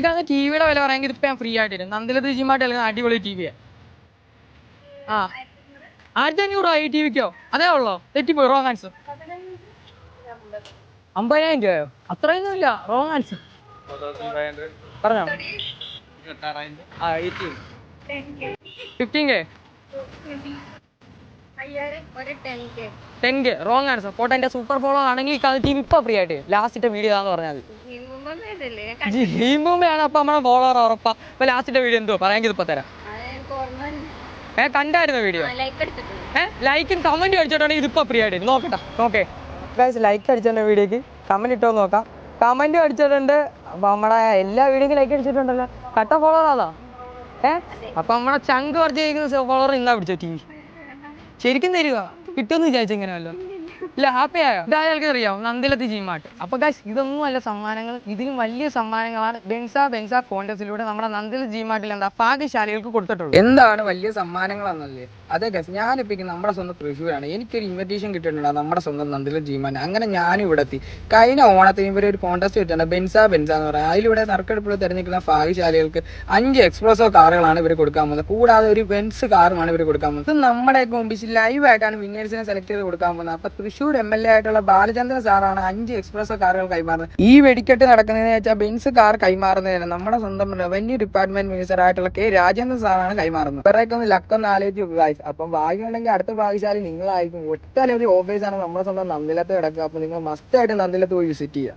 കാണുന്ന ടി വിയുടെ വില പറയാമെങ്കിൽ ഇതിപ്പോ ഞാൻ ഫ്രീ ആയിട്ട് തരും നന്ദിലത്ത് ജിമായിട്ട് അല്ലെങ്കിൽ അടിപൊളി ടി വിയാണ് ആ. ആയിരത്തി അഞ്ഞൂറ് ഈ ടി വിക്കോ അതേ ഉള്ളോ? തെറ്റിപ്പോയി റോങ് ആൻസർ അമ്പതിനായിരം രൂപയോ? അത്രയൊന്നും ഇല്ല റോങ് ആൻസർ പറഞ്ഞോ? ആ eighteen fifteen K ten K wrong answer പോട്ടെ എന്റെ സൂപ്പർ ഫോളോ ആണെങ്കിൽ ടി വി ഇപ്പൊ ഫ്രീ ആയിട്ട് ലാസ്റ്റിത്തെ വീഡിയോ ആണെന്ന് പറഞ്ഞാൽ മതി ജീമ്പൂമ്പയാണ് അപ്പൊ നമ്മളെ ഫോളോവർ ഉറപ്പാ. വീഡിയോ എന്തോ? പറയാമെങ്കിൽ ഇപ്പൊ തരാം. ഏ കണ്ടായിരുന്നോ വീഡിയോ ഏ ലൈക്കും കമന്റും അടിച്ചിട്ടുണ്ടെങ്കിൽ ഇതിപ്പോ ഫ്രീ ആയിട്ട് നോക്കട്ടെ ഓക്കെ ഗൈസ് ലൈക്ക് വീഡിയോക്ക്? കമന്റ് ഇട്ടോ നോക്കാം. കമന്റ് അടിച്ചിട്ടുണ്ട്. അപ്പൊ നമ്മുടെ എല്ലാ വീഡിയോക്കും ലൈക്ക് അടിച്ചിട്ടുണ്ടല്ലോ. കട്ട ഫോളോവർ ആണോ? ഏ അപ്പൊ നമ്മുടെ ചങ്ക് കുറച്ച് ഫോളോവർ ഇന്നാ പിടിച്ചോ ടി വി. ശരിക്കും തരിക കിട്ടുമെന്ന് വിചാരിച്ചു ഇങ്ങനെയല്ലോ. ഇല്ല ഹാപ്പി ആയോ? ഇതായാൾക്ക് അറിയാം. നന്ദിലത്ത് ജിമാട്ട് അപ്പൊ ഗൈസ് ഇതൊന്നും അല്ല സമ്മാനങ്ങൾ. ഇതിലും വലിയ സമ്മാനങ്ങളാണ് ബെൻസ ബെൻസ കോൺടസ്റ്റിലൂടെ നമ്മുടെ നന്ദില ജിമാട്ടിൽ എന്താ ഭാഗ്യശാലികൾക്ക് കൊടുത്തിട്ടുള്ളത്. എന്താണ് വലിയ സമ്മാനങ്ങളാണെന്നല്ലേ അതെ ഗസ് ഞാനിപ്പോ നമ്മുടെ സ്വന്തം തൃശ്ശൂരാണ്. എനിക്കൊരു ഇൻവിറ്റേഷൻ കിട്ടിയിട്ടുണ്ട് നമ്മുടെ സ്വന്തം നന്ദില ജീമാൻ അങ്ങനെ ഞാനും ഇവിടെ എത്തി കഴിഞ്ഞ ഓണത്തിന് ഇവർ ഒരു കോൺടസ്റ്റ് കിട്ടിയിട്ടുണ്ട് ബെൻസ ബെൻസ എന്ന് പറയുന്നത് അതിലൂടെ നറുക്കെടുപ്പിൽ തിരഞ്ഞെടുക്കുന്ന ഭാഗ്യശാലികൾക്ക് അഞ്ച് എക്സ്പ്രസോ കാറുകളാണ് ഇവർ കൊടുക്കാൻ പോകുന്നത്. കൂടാതെ ഒരു ബെൻസ് കാറുമാണ് ഇവർ കൊടുക്കാൻ പോകുന്നത്. നമ്മുടെ കോമ്പിച്ച് ലൈവായിട്ടാണ് വിന്നേഴ്സിനെ സെലക്ട് ചെയ്ത് കൊടുക്കാൻ പോകുന്നത്. അപ്പൊ തൃശ്ശൂർ എം എൽ എ ആയിട്ടുള്ള ബാലചന്ദ്രൻ സാറാണ് അഞ്ച് എക്സ്പ്രസ് കാറുകൾ കൈമാറുന്നത്. ഈ വെടിക്കെട്ട് നടക്കുന്നതെന്ന് വെച്ചാൽ ബെൻസ് കാർ കൈമാറുന്നതിന് നമ്മുടെ സ്വന്തം റവന്യൂ ഡിപ്പാർട്ട്മെന്റ് മിനിസ്റ്റർ ആയിട്ടുള്ള കെ രാജേന്ദ്രൻ സാറാണ് കൈമാറുന്നത്. ഇവരൊക്കെ ഒന്ന് ലക്കൊന്ന് ആലോചിച്ച് guys. അപ്പം ഭാഗ്യമുണ്ടെങ്കിൽ അടുത്ത ഭാഗ്യശാലി നിങ്ങളായിരിക്കും. ഒട്ടനവധി ഓഫീസാണ് നമ്മുടെ സ്വന്തം നന്ദിലത്ത് കിടക്കുക. അപ്പൊ നിങ്ങൾ മസ്റ്റ് ആയിട്ട് നന്ദിലത്ത് പോയി വിസിറ്റ് ചെയ്യുക.